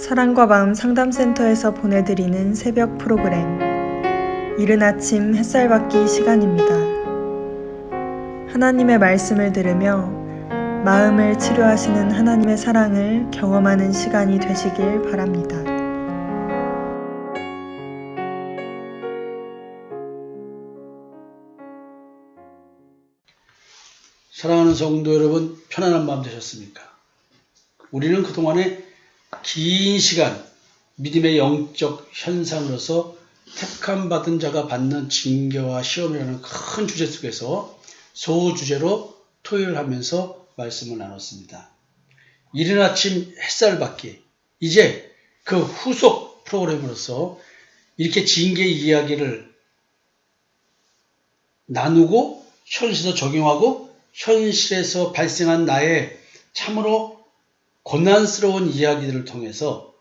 사랑과 마음 상담센터에서 보내드리는 새벽 프로그램 이른 아침 햇살 받기 시간입니다. 하나님의 말씀을 들으며 마음을 치료하시는 하나님의 사랑을 경험하는 시간이 되시길 바랍니다. 사랑하는 성도 여러분, 편안한 밤 되셨습니까? 우리는 그동안에 긴 시간 믿음의 영적 현상으로서 택함 받은 자가 받는 징계와 시험이라는 큰 주제 속에서 소주제로 토요일 하면서 말씀을 나눴습니다. 이른 아침 햇살 받기. 이제 그 후속 프로그램으로서 이렇게 징계 이야기를 나누고 현실에서 적용하고 현실에서 발생한 나의 참으로 고난스러운 이야기들을 통해서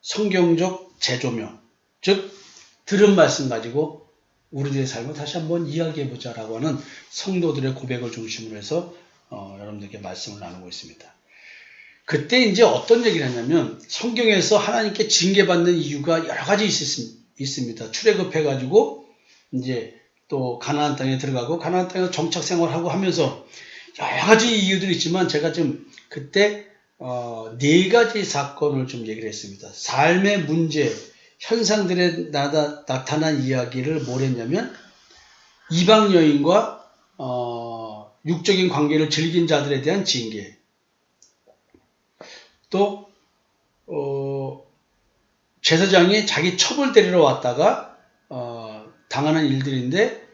성경적 재조명, 즉 들은 말씀 가지고 우리들의 삶을 다시 한번 이야기해 보자라고 하는 성도들의 고백을 중심으로 해서 어, 여러분들께 말씀을 나누고 있습니다. 그때 이제 어떤 얘기를 했냐면 성경에서 하나님께 징계받는 이유가 여러 가지 있, 있습니다. 출애굽해 가지고 이제 또 가나안 땅에 들어가고 가나안 땅에서 정착 생활하고 하면서 여러 가지 이유들이 있지만 제가 좀 그때 어, 네 가지 사건을 좀 얘기를 했습니다. 삶의 문제, 현상들에 나다, 나타난 이야기를 뭘 했냐면 이방 여인과 어, 육적인 관계를 즐긴 자들에 대한 징계, 또 어, 제사장이 자기 첩을 데리러 왔다가 어, 당하는 일들인데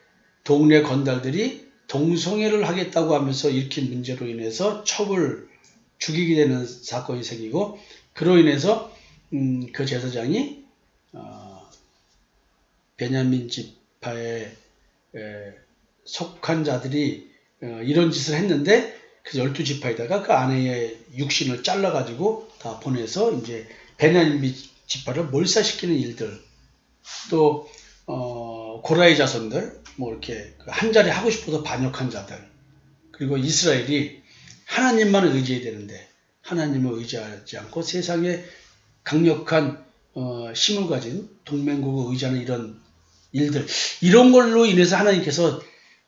동네 건달들이 동성애를 하겠다고 하면서 일으킨 문제로 인해서 첩을 죽이게 되는 사건이 생기고 그로 인해서 음, 그 제사장이 어, 베냐민 지파에 에, 속한 자들이 어, 이런 짓을 했는데 그 열두 지파에다가 그 아내의 육신을 잘라 가지고 다 보내서 이제 베냐민 지파를 몰살시키는 일들 또 어, 고라의 자손들 뭐 이렇게 한 자리 하고 싶어서 반역한 자들 그리고 이스라엘이 하나님만 의지해야 되는데 하나님을 의지하지 않고 세상에 강력한 어, 힘을 가진 동맹국을 의지하는 이런 일들 이런 걸로 인해서 하나님께서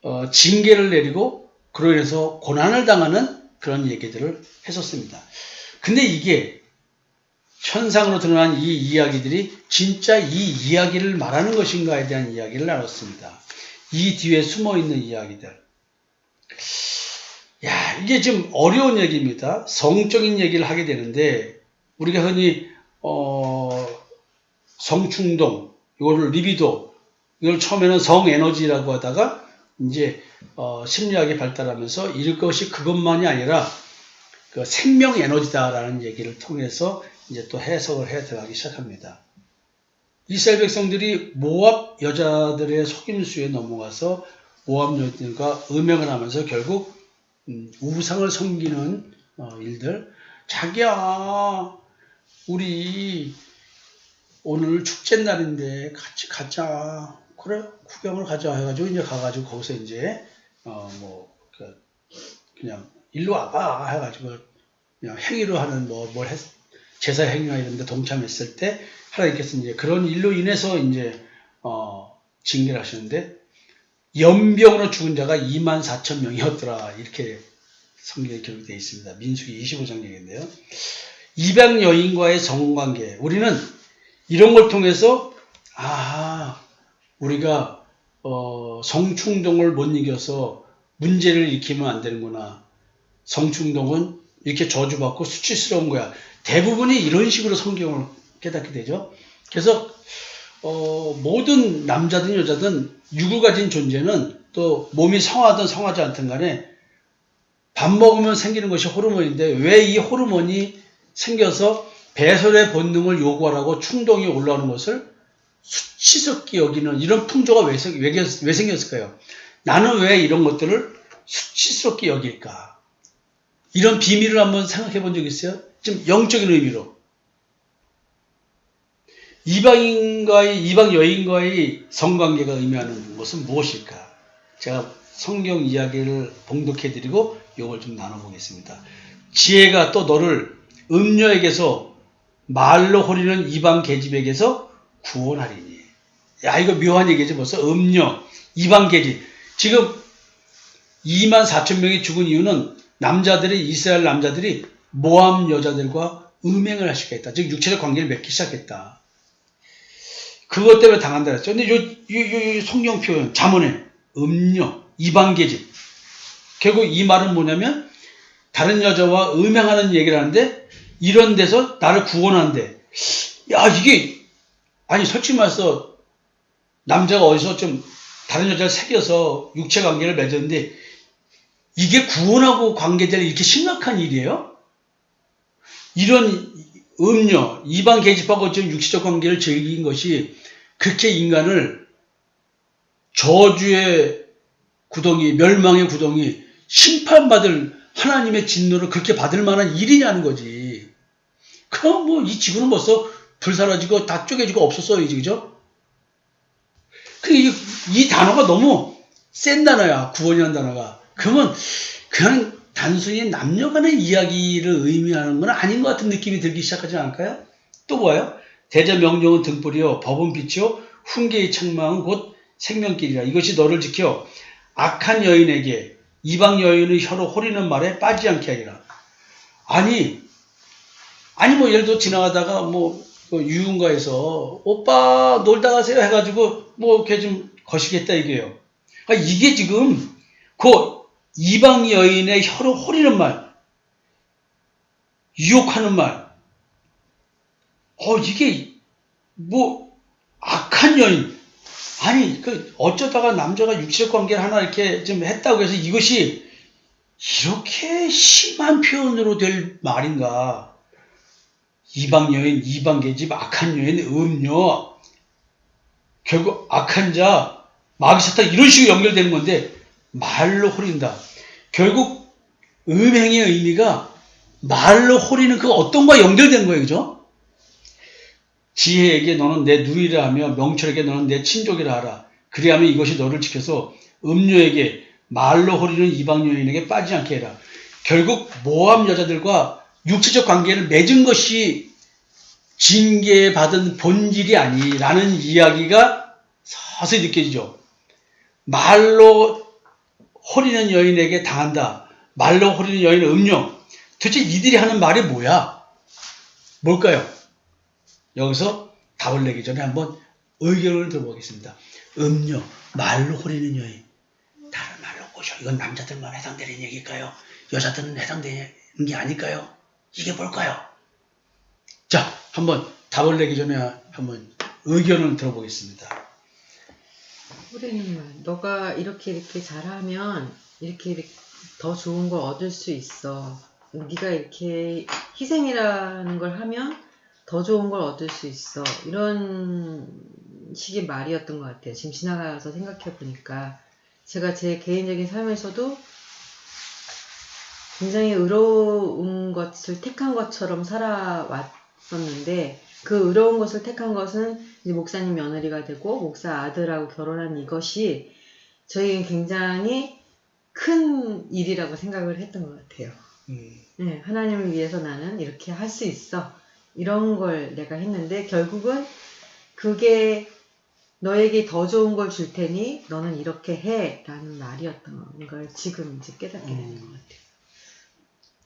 어, 징계를 내리고 그로 인해서 고난을 당하는 그런 얘기들을 했었습니다. 근데 이게 현상으로 드러난 이 이야기들이 진짜 이 이야기를 말하는 것인가에 대한 이야기를 나눴습니다. 이 뒤에 숨어 있는 이야기들. 야, 이게 좀 어려운 얘기입니다. 성적인 얘기를 하게 되는데, 우리가 흔히, 어, 성충동, 이거를 리비도, 이걸 처음에는 성에너지라고 하다가, 이제, 어, 심리학이 발달하면서 이것이 그것만이 아니라, 그 생명 에너지다라는 얘기를 통해서 이제 또 해석을 해 들어가기 시작합니다. 이스라엘 백성들이 모압 여자들의 속임수에 넘어가서 모압 여자들과 음행을 하면서 결국 음, 우상을 섬기는 어, 일들. 자기야, 우리 오늘 축제 날인데 같이 가자. 그래, 구경을 가자 해가지고 이제 가가지고 거기서 이제 어뭐 그, 그냥 일로 와봐 해가지고 그냥 행위로 하는 뭐 뭘 했. 제사 행위나 이런 데 동참했을 때 하나님께서 이제 그런 일로 인해서 이제 어, 징계를 하시는데 연병으로 죽은 자가 2만 4천 명이었더라 이렇게 성경에 기록되어 있습니다. 민수기 25장 얘기인데요. 입양 여인과의 성관계 우리는 이런 걸 통해서 아 우리가 어, 성충동을 못 이겨서 문제를 일으키면 안 되는구나. 성충동은 이렇게 저주받고 수치스러운 거야. 대부분이 이런 식으로 성경을 깨닫게 되죠. 그래서 어, 모든 남자든 여자든 육을 가진 존재는 또 몸이 성하든 성하지 않든 간에 밥 먹으면 생기는 것이 호르몬인데 왜 이 호르몬이 생겨서 배설의 본능을 요구하라고 충동이 올라오는 것을 수치스럽게 여기는 이런 풍조가 왜, 왜, 왜 생겼을까요? 나는 왜 이런 것들을 수치스럽게 여길까? 이런 비밀을 한번 생각해 본 적 있어요? 좀 영적인 의미로. 이방인과의, 이방 여인과의 성관계가 의미하는 것은 무엇일까? 제가 성경 이야기를 봉독해 드리고 이걸 좀 나눠보겠습니다. 지혜가 또 너를 음녀에게서 말로 호리는 이방 계집에게서 구원하리니. 야, 이거 묘한 얘기지 벌써. 음녀, 이방 계집. 지금 2만 4천 명이 죽은 이유는 남자들이, 이스라엘 남자들이 모함 여자들과 음행을 있다. 즉, 육체적 관계를 맺기 시작했다. 그것 때문에 당한다 그랬죠. 근데 요, 요, 요 성경 표현, 자문에 음녀, 이방 계집. 결국 이 말은 뭐냐면 다른 여자와 음행하는 얘기를 하는데 이런 데서 나를 구원한대. 야 이게 아니 솔직히 말해서 남자가 어디서 좀 다른 여자를 새겨서 육체 관계를 맺었는데 이게 구원하고 관계될 이렇게 심각한 일이에요? 이런 음녀, 이방 계집하고 지금 육체적 관계를 즐긴 것이 그렇게 인간을 저주의 구덩이, 멸망의 구덩이, 심판받을 하나님의 진노를 그렇게 받을 만한 일이냐는 거지. 그럼 뭐 이 지구는 벌써 불사라지고 다 쪼개지고 없었어요, 이제 그죠? 그, 이, 이 단어가 너무 센 단어야, 구원이라는 단어가. 그러면 그냥 단순히 남녀 간의 이야기를 의미하는 건 아닌 것 같은 느낌이 들기 시작하지 않을까요? 또 뭐예요? 대저 명령은 등불이요, 법은 빛이요, 훈계의 책망은 곧 생명길이라. 이것이 너를 지켜 악한 여인에게 이방 여인의 혀로 호리는 말에 빠지지 않게 하리라. 아니, 아니 뭐 예를 들어 지나가다가 뭐그 유흥가에서 오빠 놀다 가세요 해가지고 뭐 이렇게 좀 거시겠다 이게요. 아, 이게 지금 그 이방 여인의 혀로 호리는 말, 유혹하는 말, 어 이게 뭐 악한 여인 아니 그 어쩌다가 남자가 육체적 관계를 하나 이렇게 좀 했다고 해서 이것이 이렇게 심한 표현으로 될 말인가? 이방 여인, 이방 계집, 악한 여인, 음녀, 결국 악한 자, 마귀 사탄 이런 식으로 연결되는 건데 말로 호린다. 결국 음행의 의미가 말로 호리는 그 어떤 거와 연결된 거예요, 그죠? 지혜에게 너는 내 누이라 하며 명철에게 너는 내 친족이라 하라. 그리하면 이것이 너를 지켜서 음녀에게 말로 호리는 이방 여인에게 빠지지 않게 해라. 결국 모함 여자들과 육체적 관계를 맺은 것이 징계받은 본질이 아니라는 이야기가 서서히 느껴지죠. 말로 호리는 여인에게 당한다. 말로 호리는 여인은 음료. 도대체 이들이 하는 말이 뭐야? 뭘까요? 여기서 답을 내기 전에 한번 의견을 들어보겠습니다. 음료, 말로 호리는 여인. 다른 말로 꼬셔. 이건 남자들만 해당되는 얘기일까요? 여자들은 해당되는 게 아닐까요? 이게 뭘까요? 자, 한번 답을 내기 전에 한번 의견을 들어보겠습니다. 호리는 말, 너가 이렇게 이렇게 잘하면 이렇게, 이렇게 더 좋은 걸 얻을 수 있어. 네가 이렇게 희생이라는 걸 하면 더 좋은 걸 얻을 수 있어. 이런 식의 말이었던 것 같아요. 지금 지나가서 생각해 보니까 제가 제 개인적인 삶에서도 굉장히 의로운 것을 택한 것처럼 살아왔었는데 그 의로운 것을 택한 것은 이제 목사님 며느리가 되고 목사 아들하고 결혼한 이것이 저희는 굉장히 큰 일이라고 생각을 했던 것 같아요. 음, 네, 하나님을 위해서 나는 이렇게 할 수 있어. 이런 걸 내가 했는데 결국은 그게 너에게 더 좋은 걸 줄 테니 너는 이렇게 해. 라는 말이었던 걸 지금 이제 깨닫게 되는 것 같아요.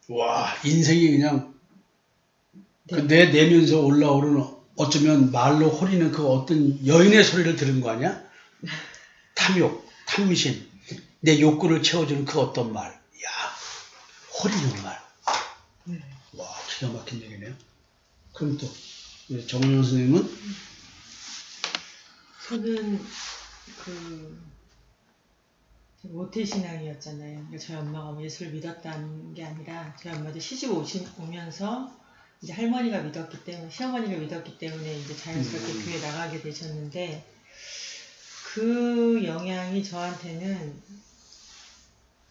와, 인생이 그냥 네. 그 내 내면서 올라오는 어쩌면 말로 호리는 그 어떤 여인의 소리를 들은 거 아니야? 탐욕, 탐심, 내 욕구를 채워주는 그 어떤 말. 야, 호리는 말. 네. 와, 기가 막힌 얘기네요. 그럼 또, 정윤 선생님은? 저는 그 모태 신앙이었잖아요. 그러니까 저희 엄마가 뭐 예수를 믿었다는 게 아니라 저희 엄마도 시집 오시, 오면서 이제 할머니가 믿었기 때문에 시어머니가 믿었기 때문에 이제 자연스럽게 음. 교회 나가게 되셨는데 그 영향이 저한테는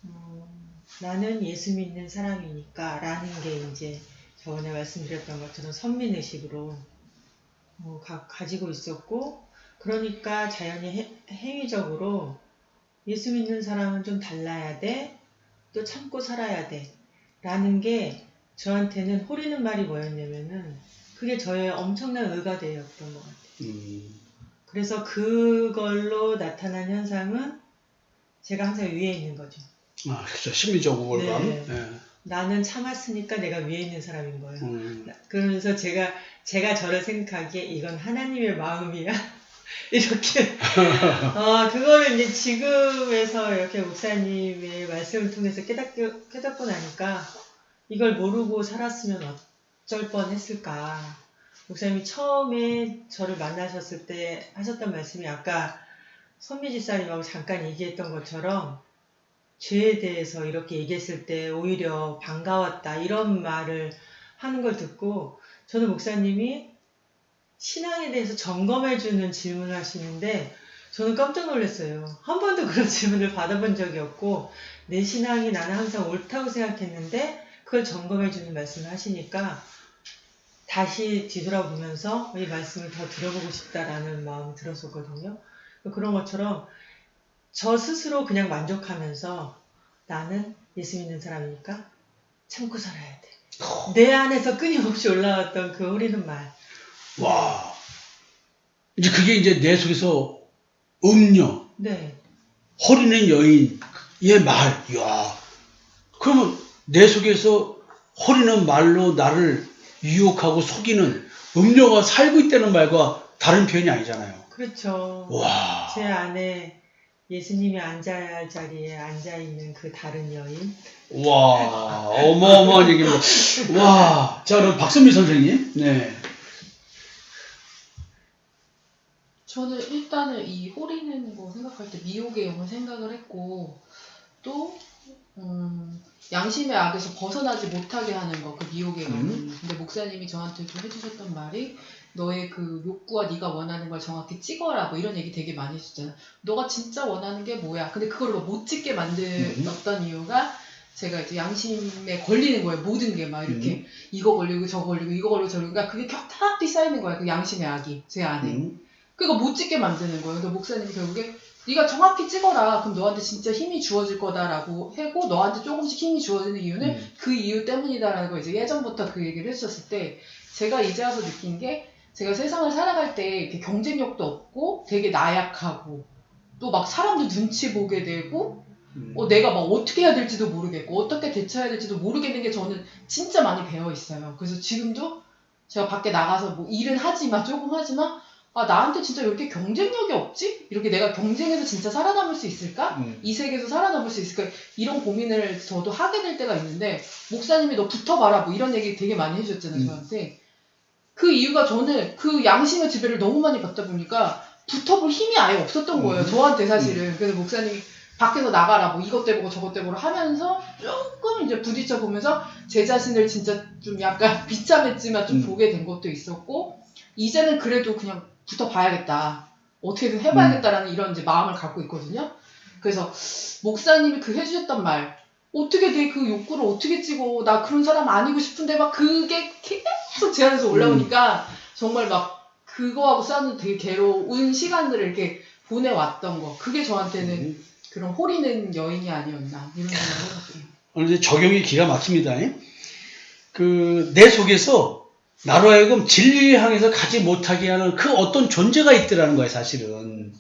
음, 나는 예수 믿는 사람이니까 라는 게 이제 저번에 말씀드렸던 것처럼 선민의식으로 어, 가, 가지고 있었고 그러니까 자연히 해- 행위적으로 예수 믿는 사람은 좀 달라야 돼. 또 참고 살아야 돼. 라는 게 저한테는 호리는 말이 뭐였냐면은 그게 저의 엄청난 의가대였던 것 같아요. 음, 그래서 그걸로 나타난 현상은 제가 항상 위에 있는 거죠. 아, 그렇죠. 심리적 우월감. 네. 예. 나는 참았으니까 내가 위에 있는 사람인 거예요. 음, 그러면서 제가 제가 저를 생각하기에 이건 하나님의 마음이야. 이렇게 어 그거를 이제 지금에서 이렇게 목사님의 말씀을 통해서 깨닫고 깨닫고 나니까 이걸 모르고 살았으면 어쩔 뻔했을까. 목사님이 처음에 저를 만나셨을 때 하셨던 말씀이 아까 선미 집사님하고 잠깐 얘기했던 것처럼 죄에 대해서 이렇게 얘기했을 때 오히려 반가웠다 이런 말을 하는 걸 듣고 저는 목사님이 신앙에 대해서 점검해 주는 질문을 하시는데 저는 깜짝 놀랐어요. 한 번도 그런 질문을 받아본 적이 없고 내 신앙이 나는 항상 옳다고 생각했는데 그걸 점검해 주는 말씀을 하시니까 다시 뒤돌아보면서 이 말씀을 더 들어보고 싶다라는 마음이 들었었거든요. 그런 것처럼 저 스스로 그냥 만족하면서 나는 예수 믿는 사람이니까 참고 살아야 돼. 내 안에서 끊임없이 올라왔던 그 흐리는 말. 와. 이제 그게 이제 내 속에서 음녀, 네. 허리는 여인의 말. 야. 그러면 내 속에서 허리는 말로 나를 유혹하고 속이는 음녀가 살고 있다는 말과 다른 표현이 아니잖아요. 그렇죠. 와. 제 안에 예수님이 앉아야 할 자리에 앉아 있는 그 다른 여인. 와. 어마어마한 얘기입니다. 와. 자, 그럼 박선미 선생님. 네. 저는 일단은 이 호리는 거 생각할 때 미혹의 영을 생각을 했고 또 음, 양심의 악에서 벗어나지 못하게 하는 거 그 미혹의 영은 음. 근데 목사님이 저한테 좀 해주셨던 말이 너의 그 욕구와 네가 원하는 걸 정확히 찍어라 뭐 이런 얘기 되게 많이 해주잖아 너가 진짜 원하는 게 뭐야 근데 그걸 못 찍게 만들었던 이유가 제가 이제 양심에 걸리는 거예요 모든 게 막 이렇게 이거 걸리고 저거 걸리고 이거 걸리고 저거 걸리고 그러니까 그게 격하게 쌓이는 거예요 그 양심의 악이 제 안에 음. 그러니까 못 찍게 만드는 거예요. 그러니까 목사님이 결국에 네가 정확히 찍어라. 그럼 너한테 진짜 힘이 주어질 거다라고 하고 너한테 조금씩 힘이 주어지는 이유는 음. 그 이유 때문이다라는 거 이제 예전부터 그 얘기를 해주셨을 때 제가 이제 와서 느낀 게 제가 세상을 살아갈 때 이렇게 경쟁력도 없고 되게 나약하고 또 막 사람들 눈치 보게 되고 음. 어, 내가 막 어떻게 해야 될지도 모르겠고 어떻게 대처해야 될지도 모르겠는 게 저는 진짜 많이 배어 있어요. 그래서 지금도 제가 밖에 나가서 뭐 일은 하지만 조금 하지만 아 나한테 진짜 이렇게 경쟁력이 없지? 이렇게 내가 경쟁에서 진짜 살아남을 수 있을까? 음. 이 세계에서 살아남을 수 있을까? 이런 고민을 저도 하게 될 때가 있는데 목사님이 너 붙어봐라 뭐 이런 얘기 되게 많이 해주셨잖아요 음. 저한테 그 이유가 저는 그 양심의 지배를 너무 많이 받다 보니까 붙어볼 힘이 아예 없었던 거예요 음. 저한테 사실은. 그래서 목사님이 밖에서 나가라 뭐 이것 때보고 저것 때보고 하면서 조금 이제 부딪혀 보면서 제 자신을 진짜 좀 약간 비참했지만 좀 음. 보게 된 것도 있었고 이제는 그래도 그냥 붙어 봐야겠다. 어떻게든 해봐야겠다라는 이런 이제 마음을 갖고 있거든요. 그래서 목사님이 그 해주셨던 말 어떻게 내 그 욕구를 어떻게 찍어 나 그런 사람 아니고 싶은데 막 그게 계속 제 안에서 올라오니까 정말 막 그거하고 싸우는 되게 괴로운 시간들을 이렇게 보내왔던 거 그게 저한테는 음. 그런 호리는 여인이 아니었나 이런 생각을 해봤어요. 오늘 이제 적용이 기가 막힙니다. 그 내 속에서 나로 하여금 진리를 향해서 가지 못하게 하는 그 어떤 존재가 있더라는 거예요, 사실은.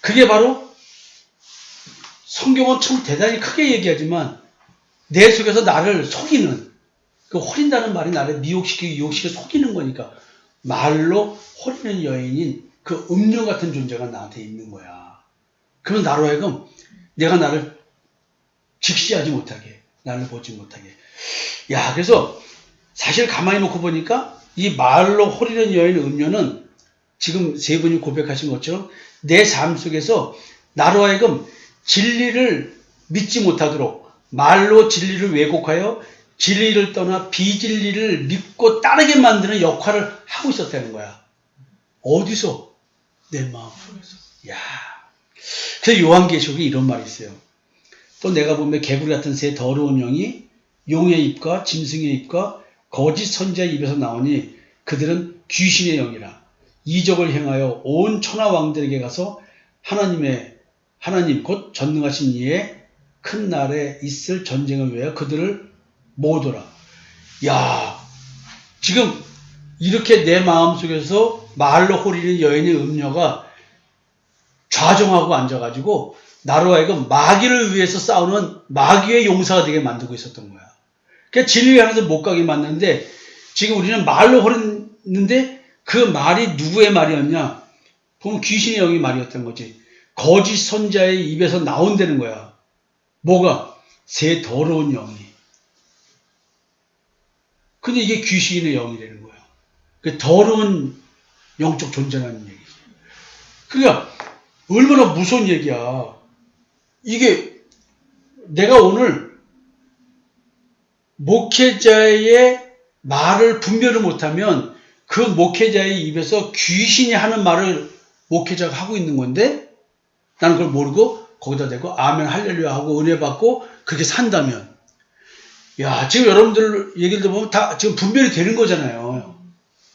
그게 바로 성경은 참 대단히 크게 얘기하지만 내 속에서 나를 속이는 그 호린다는 말이 나를 미혹시키고 유혹시키고 속이는 거니까 말로 호리는 여인인 그 음료 같은 존재가 나한테 있는 거야. 그러면 나로 하여금 내가 나를 직시하지 못하게, 나를 보지 못하게. 야, 그래서 사실 가만히 놓고 보니까 이 말로 호리는 여인 음료는 지금 세 분이 고백하신 것처럼 내 삶 속에서 나로 하여금 진리를 믿지 못하도록 말로 진리를 왜곡하여 진리를 떠나 비진리를 믿고 따르게 만드는 역할을 하고 있었다는 거야. 어디서? 내 마음 속에서. 야. 그래서 요한계시록에 이런 말이 있어요. 또 내가 보면 개구리 같은 새 더러운 영이 용의 입과 짐승의 입과 거짓 선지자의 입에서 나오니 그들은 귀신의 영이라 이적을 행하여 온 천하 왕들에게 가서 하나님의 하나님 곧 전능하신 이의 큰 날에 있을 전쟁을 위하여 그들을 모으더라. 야, 지금 이렇게 내 마음속에서 말로 호리는 여인의 음녀가 좌정하고 앉아가지고 나로 하여금 마귀를 위해서 싸우는 마귀의 용사가 되게 만들고 있었던 거야. 그러니까 진리를 향해서 못 가게 만드는데 지금 우리는 말로 호르는데 그 말이 누구의 말이었냐? 보면 귀신의 영의 말이었던 거지. 거짓 선자의 입에서 나온다는 거야. 뭐가? 새 더러운 영이. 근데 이게 귀신의 영이라는 거야. 그 더러운 영적 존재라는 얘기지. 그러니까 얼마나 무서운 얘기야. 이게 내가 오늘 목회자의 말을 분별을 못하면 그 목회자의 입에서 귀신이 하는 말을 목회자가 하고 있는 건데 나는 그걸 모르고 거기다 대고 아멘 할렐루야 하고 은혜 받고 그렇게 산다면 야 지금 여러분들 얘기를 들어보면 다 지금 분별이 되는 거잖아요.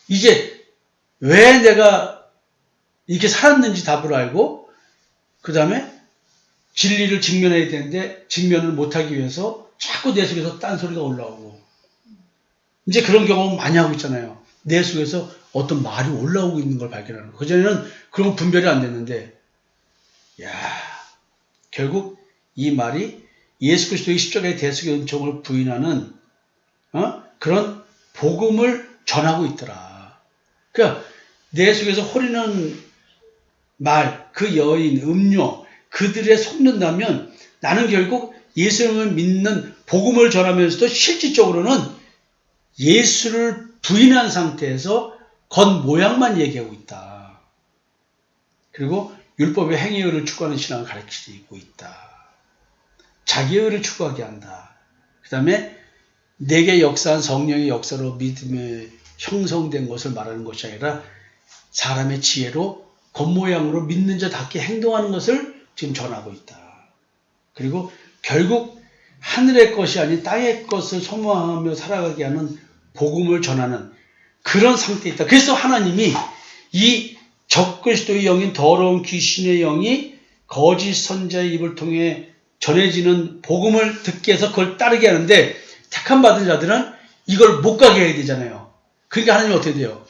이제 왜 내가 이렇게 살았는지 답을 알고 그 다음에 진리를 직면해야 되는데 직면을 못하기 위해서 자꾸 내 속에서 딴소리가 올라오고 이제 그런 경험 많이 하고 있잖아요. 내 속에서 어떤 말이 올라오고 있는 걸 발견하는 거. 그전에는 그런 거 분별이 안 됐는데 야 결국 이 말이 예수 그리스도의 십자가의 대속의 은총을 부인하는 어? 그런 복음을 전하고 있더라. 그러니까 내 속에서 호리는 말, 그 여인, 음료, 그들에 속는다면 나는 결국 예수님을 믿는 복음을 전하면서도 실질적으로는 예수를 부인한 상태에서 겉 모양만 얘기하고 있다. 그리고 율법의 행위의를 추구하는 신앙을 가르치고 있다. 자기의 의를 추구하게 한다. 그 다음에 내게 역사한 성령의 역사로 믿음에 형성된 것을 말하는 것이 아니라 사람의 지혜로 겉모양으로 믿는 자답게 행동하는 것을 지금 전하고 있다. 그리고 결국 하늘의 것이 아닌 땅의 것을 소망하며 살아가게 하는 복음을 전하는 그런 상태에 있다. 그래서 하나님이 이 적그리스도의 영인 더러운 귀신의 영이 거짓 선자의 입을 통해 전해지는 복음을 듣게 해서 그걸 따르게 하는데 택함 받은 자들은 이걸 못 가게 해야 되잖아요. 그러니까 하나님이 어떻게 돼요?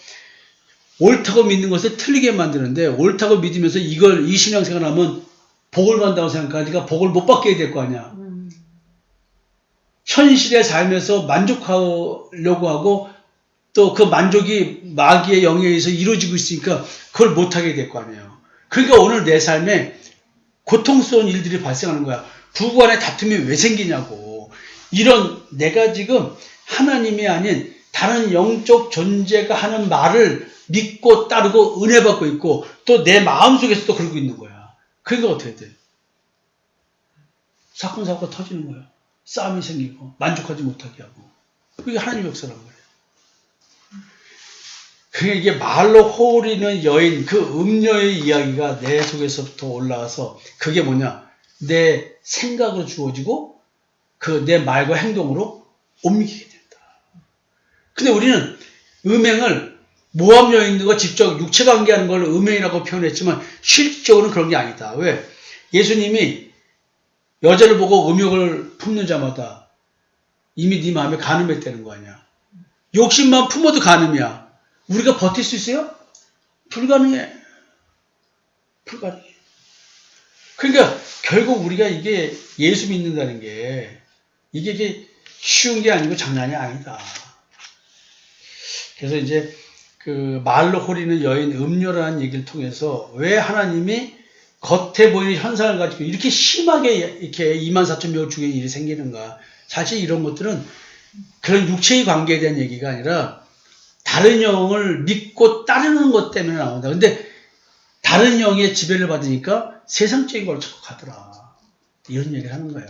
옳다고 믿는 것을 틀리게 만드는데 옳다고 믿으면서 이걸 이 신앙생활 하면 복을 받는다고 생각하니까 복을 못 받게 될 거 아니야. 음. 현실의 삶에서 만족하려고 하고 또 그 만족이 마귀의 영에 의해서 이루어지고 있으니까 그걸 못하게 될 거 아니에요. 그러니까 오늘 내 삶에 고통스러운 일들이 발생하는 거야. 부부 간의 다툼이 왜 생기냐고. 이런 내가 지금 하나님이 아닌 다른 영적 존재가 하는 말을 믿고 따르고 은혜 받고 있고 또 내 마음속에서도 그러고 있는 거야. 그러니까 어떻게 돼? 사건 사고가 터지는 거야. 싸움이 생기고 만족하지 못하게 하고 그게 하나님 역사란 거예요. 그게 이게 말로 호리는 여인 그 음녀의 이야기가 내 속에서부터 올라와서 그게 뭐냐 내 생각으로 주어지고 그 내 말과 행동으로 옮기게 된다. 근데 우리는 음행을 모함 여인들과 직접 육체 관계하는 걸 음행이라고 표현했지만 실질적으로는 그런 게 아니다. 왜? 예수님이 여자를 보고 음욕을 품는 자마다 이미 네 마음에 간음했다는 거 아니야. 욕심만 품어도 간음이야. 우리가 버틸 수 있어요? 불가능해. 불가능해. 그러니까 결국 우리가 이게 예수 믿는다는 게 이게 이게 쉬운 게 아니고 장난이 아니다. 그래서 이제 그 말로 호리는 여인 음료라는 얘기를 통해서 왜 하나님이 겉에 보이는 현상을 가지고 이렇게 심하게 이렇게 2만 4천 명을 죽이는 일이 생기는가. 사실 이런 것들은 그런 육체의 관계에 대한 얘기가 아니라 다른 영을 믿고 따르는 것 때문에 나온다. 근데 다른 영의 지배를 받으니까 세상적인 걸 자꾸 가더라. 이런 얘기를 하는 거예요.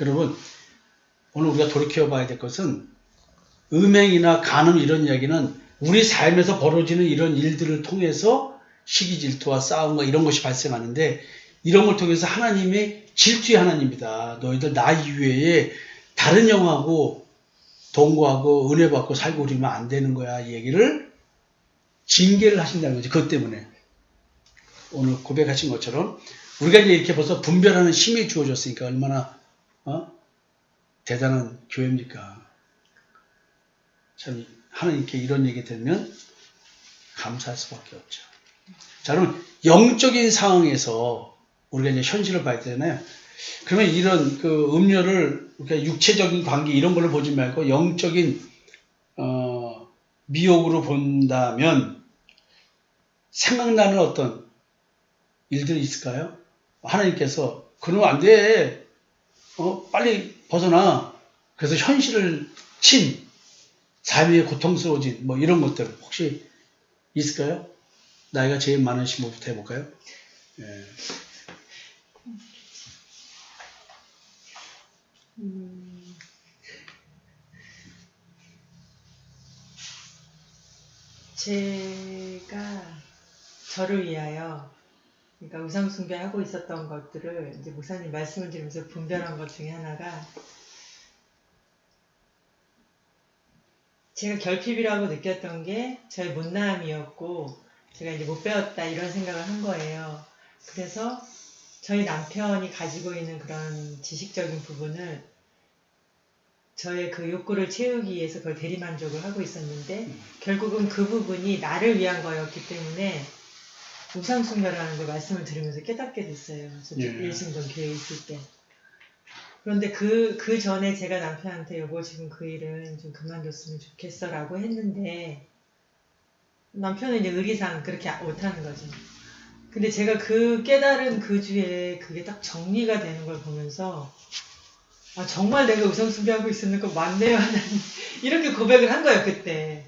여러분, 오늘 우리가 돌이켜 봐야 될 것은 음행이나 간음 이런 이야기는 우리 삶에서 벌어지는 이런 일들을 통해서 시기 질투와 싸움과 이런 것이 발생하는데 이런 걸 통해서 하나님의 질투의 하나님이다. 너희들 나 이외에 다른 영하고 동거하고 은혜 받고 살고 그러면 안 되는 거야. 이 얘기를 징계를 하신다는 거지. 그것 때문에. 오늘 고백하신 것처럼 우리가 이제 이렇게 벌써 분별하는 힘이 주어졌으니까 얼마나 어? 대단한 교회입니까? 참 하나님께 이런 얘기 들으면 감사할 수밖에 없죠. 자, 그럼 영적인 상황에서 우리가 이제 현실을 봐야 되잖아요. 그러면 이런 그 음료를 우리가 육체적인 관계 이런 걸로 보지 말고 영적인 어, 미혹으로 본다면 생각나는 어떤 일들이 있을까요? 하나님께서 그러면 안 돼. 어, 빨리 벗어나. 그래서 현실을 친 삶이 고통스러워진 뭐 이런 것들 혹시 있을까요? 나이가 제일 많으신 분부터 해볼까요? 예. 음, 제가 저를 위하여 그러니까 우상 숭배하고 있었던 것들을 이제 목사님 말씀을 들으면서 분별한 것 중에 하나가 제가 결핍이라고 느꼈던 게 저의 못나음이었고 제가 이제 못 배웠다 이런 생각을 한 거예요. 그래서 저희 남편이 가지고 있는 그런 지식적인 부분을 저의 그 욕구를 채우기 위해서 그걸 대리만족을 하고 있었는데 결국은 그 부분이 나를 위한 거였기 때문에 우상숭배라는 걸 말씀을 들으면서 깨닫게 됐어요. 저 예. 일승전 교회에 있을 때. 그런데 그, 그 전에 제가 남편한테 여보 지금 그 일은 좀 그만뒀으면 좋겠어 라고 했는데 남편은 이제 의리상 그렇게 못하는 거죠. 근데 제가 그 깨달은 그 주에 그게 딱 정리가 되는 걸 보면서 아 정말 내가 우상숭배하고 있었는 거 맞네요 이렇게 고백을 한 거예요 그때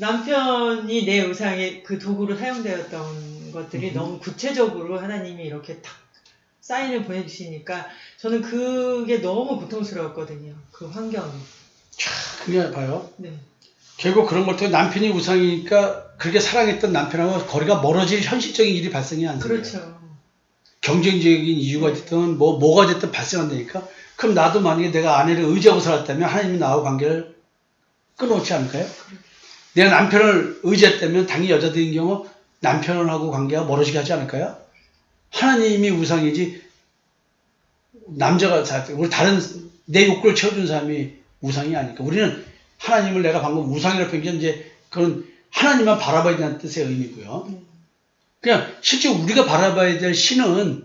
남편이 내 우상의 그 도구로 사용되었던 것들이 음. 너무 구체적으로 하나님이 이렇게 탁 사인을 보내주시니까 저는 그게 너무 고통스러웠거든요 그 환경이 그게 봐요. 네 결국 그런 것 때문에 남편이 우상이니까 그렇게 사랑했던 남편하고 거리가 멀어질 현실적인 일이 발생이 안 돼요. 그렇죠 경쟁적인 이유가 됐든 뭐 뭐가 됐든 발생한다니까. 그럼 나도 만약에 내가 아내를 의지하고 살았다면 하나님이 나하고 관계를 끊어놓지 않을까요? 내가 남편을 의지했다면 당연히 여자들인 경우 남편하고 관계가 멀어지게 하지 않을까요? 하나님이 우상이지 남자가 자 우리 다른 내 욕구를 채워준 사람이 우상이 아니까 우리는 하나님을 내가 방금 우상이라고 표현한 이제 그런 하나님만 바라봐야 된다는 뜻의 의미고요. 음. 그냥 실제 우리가 바라봐야 될 신은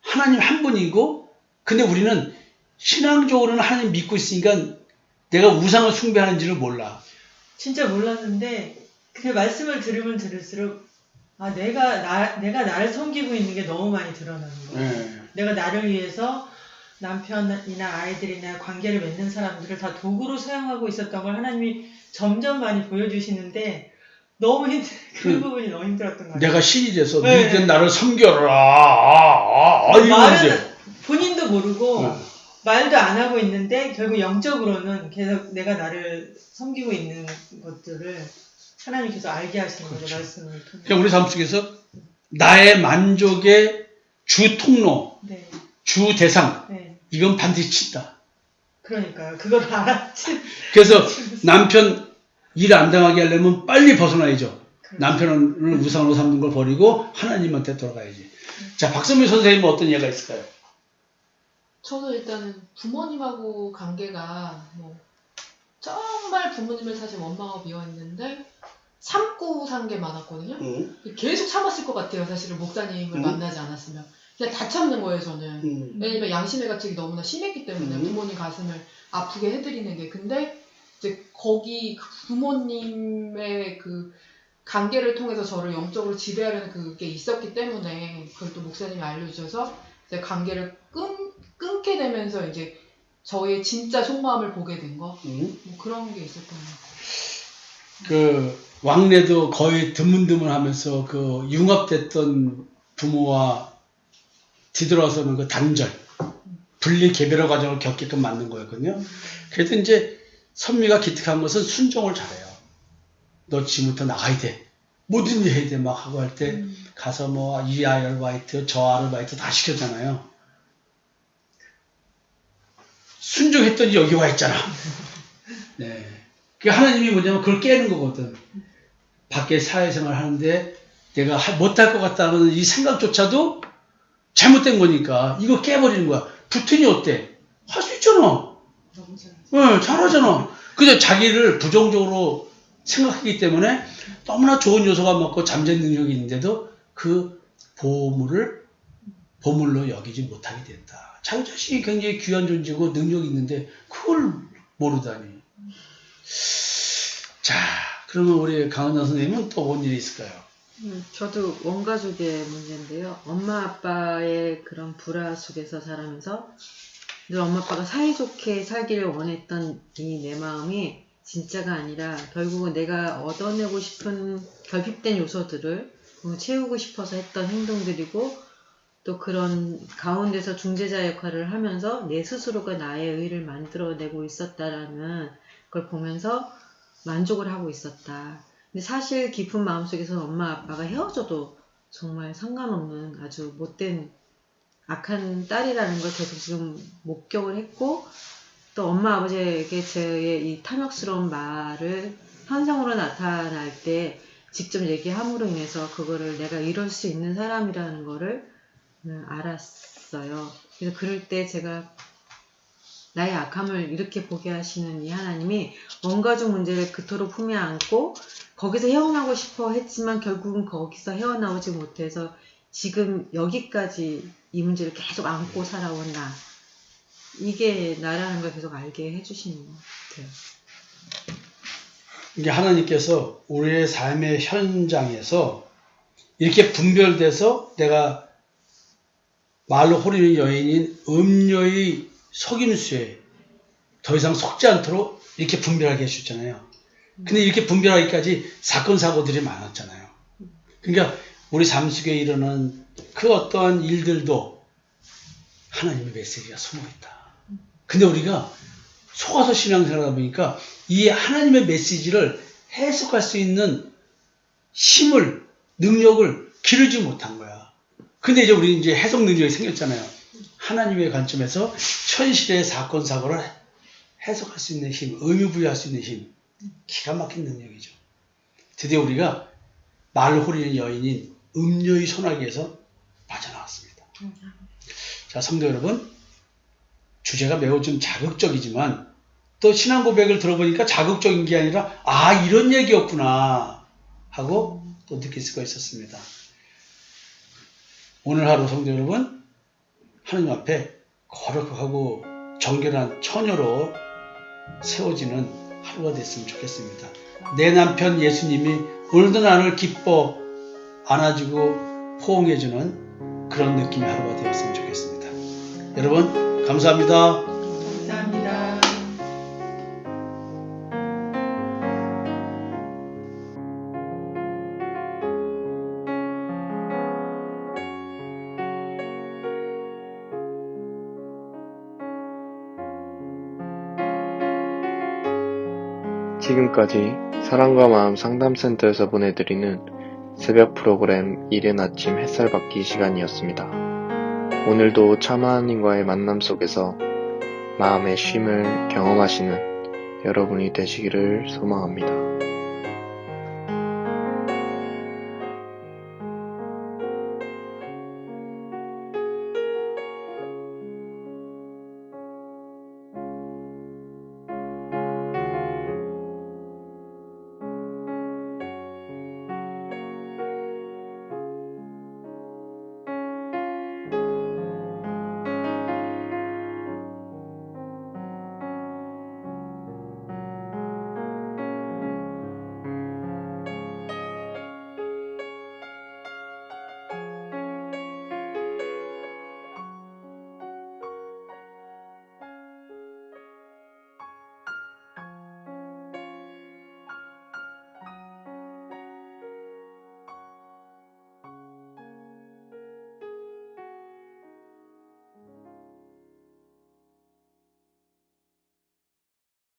하나님 한 분이고, 근데 우리는 신앙적으로는 하나님 믿고 있으니까 내가 우상을 숭배하는지를 몰라. 진짜 몰랐는데 그 말씀을 들으면 들을수록 아 내가 나 내가 나를 섬기고 있는 게 너무 많이 드러나는 거예요. 예. 내가 나를 위해서 남편이나 아이들이나 관계를 맺는 사람들을 다 도구로 사용하고 있었던 걸 하나님이 점점 많이 보여주시는데 너무 힘, 그 음. 부분이 너무 힘들었던 것 같아요. 내가 신이 돼서 네. 너희들 나를 섬겨라. 아, 아, 아, 이거 말은 이제. 본인도 모르고 어. 말도 안 하고 있는데 결국 영적으로는 계속 내가 나를 섬기고 있는 것들을 하나님께서 알게 하시는 거죠 그렇죠. 말씀을 통해. 그러니까 우리 삶 속에서 나의 만족의 주 통로, 네, 주 대상, 네. 이건 반드시 있다. 그러니까요. 그걸 알았지. 그래서 남편 일 안 당하게 하려면 빨리 벗어나야죠. 그렇죠. 남편을 우상으로 삼는 걸 버리고 하나님한테 돌아가야지. 자, 박선미 선생님은 어떤 예가 있을까요? 저는 일단은 부모님하고 관계가 뭐 정말 부모님을 사실 원망하고 미워했는데 참고 산 게 많았거든요. 응. 계속 참았을 것 같아요. 사실은 목사님을 음. 만나지 않았으면 그냥 다 참는 거예요. 저는 응. 왜냐면 양심의 가책이 너무나 심했기 때문에 음. 부모님 가슴을 아프게 해드리는 게 근데 이제 거기 그 부모님의 그 관계를 통해서 저를 영적으로 지배하려는 그게 있었기 때문에 그걸 또 목사님이 알려주셔서 이제 관계를 끊, 끊게 되면서 이제 저의 진짜 속마음을 보게 된 거, 응. 뭐 그런 게 있었던 것 같아요. 그 왕래도 거의 드문드문 하면서 그 융합됐던 부모와 뒤돌아서는 그 단절, 분리 개별화 과정을 겪게끔 만든 거였거든요. 그래도 이제 선미가 기특한 것은 순종을 잘해요. 너 지금부터 나가야 돼. 모든 일 해야 돼. 막 하고 할때 음. 가서 뭐 이 아르바이트 저 아르바이트 다 시켰잖아요. 순종했더니 여기 와 있잖아. 네. 그 하나님이 뭐냐면 그걸 깨는 거거든. 밖에 사회생활 하는데 내가 하- 못할 것 같다는 이 생각조차도 잘못된 거니까 이거 깨버리는 거야. 붙으니 어때? 할 수 있잖아. 네, 잘하잖아. 그저 자기를 부정적으로 생각하기 때문에 너무나 좋은 요소가 많고 잠재 능력이 있는데도 그 보물을 보물로 여기지 못하게 된다. 자신이 굉장히 귀한 존재고 능력이 있는데 그걸 모르다니. 자, 그러면 우리 강은정 선생님은 또 뭔 일이 있을까요? 음, 저도 원가족의 문제인데요. 엄마 아빠의 그런 불화 속에서 자라면서 늘 엄마 아빠가 사이좋게 살기를 원했던 이 내 마음이 진짜가 아니라 결국은 내가 얻어내고 싶은 결핍된 요소들을 음, 채우고 싶어서 했던 행동들이고 또 그런 가운데서 중재자 역할을 하면서 내 스스로가 나의 의를 만들어내고 있었다라는 걸 보면서 만족을 하고 있었다. 근데 사실 깊은 마음속에서는 엄마 아빠가 헤어져도 정말 상관없는 아주 못된 악한 딸이라는 걸 계속 지금 목격을 했고 또 엄마 아버지에게 제의 이 탐욕스러운 말을 현상으로 나타날 때 직접 얘기함으로 인해서 그거를 내가 이럴 수 있는 사람이라는 거를 음, 알았어요. 그래서 그럴 때 제가 나의 악함을 이렇게 보게 하시는 이 하나님이 원가족 문제를 그토록 품에 안고 거기서 헤어나고 싶어 했지만 결국은 거기서 헤어나오지 못해서 지금 여기까지 이 문제를 계속 안고 살아온 나. 이게 나라는 걸 계속 알게 해주시는 것 같아요. 이게 하나님께서 우리의 삶의 현장에서 이렇게 분별돼서 내가 말로 호리는 여인인 음녀의 속임수에 더 이상 속지 않도록 이렇게 분별하게 해주잖아요. 근데 이렇게 분별하기까지 사건 사고들이 많았잖아요. 그러니까 우리 삶 속에 일어나는 그 어떠한 일들도 하나님의 메시지가 숨어 있다. 근데 우리가 속아서 신앙생활하다 보니까 이 하나님의 메시지를 해석할 수 있는 힘을, 능력을 기르지 못한 거야. 근데 이제 우리 이제 해석 능력이 생겼잖아요. 하나님의 관점에서 현실의 사건, 사고를 해석할 수 있는 힘, 의미 부여할 수 있는 힘. 기가 막힌 능력이죠. 드디어 우리가 말을 호리는 여인인 음녀의 소나기에서 빠져나왔습니다. 자, 성도 여러분. 주제가 매우 좀 자극적이지만 또 신앙 고백을 들어보니까 자극적인 게 아니라 아 이런 얘기였구나 하고 또 느낄 수가 있었습니다. 오늘 하루 성도 여러분 하나님 앞에 거룩하고 정결한 처녀로 세워지는 하루가 됐으면 좋겠습니다. 내 남편 예수님이 오늘도 나를 기뻐 안아주고 포옹해주는 그런 느낌의 하루가 되었으면 좋겠습니다. 여러분 감사합니다. 감사합니다. 지금까지 사랑과 마음 상담센터에서 보내드리는 새벽 프로그램 이른 아침 햇살 받기 시간이었습니다. 오늘도 참 하나님과의 만남 속에서 마음의 쉼을 경험하시는 여러분이 되시기를 소망합니다.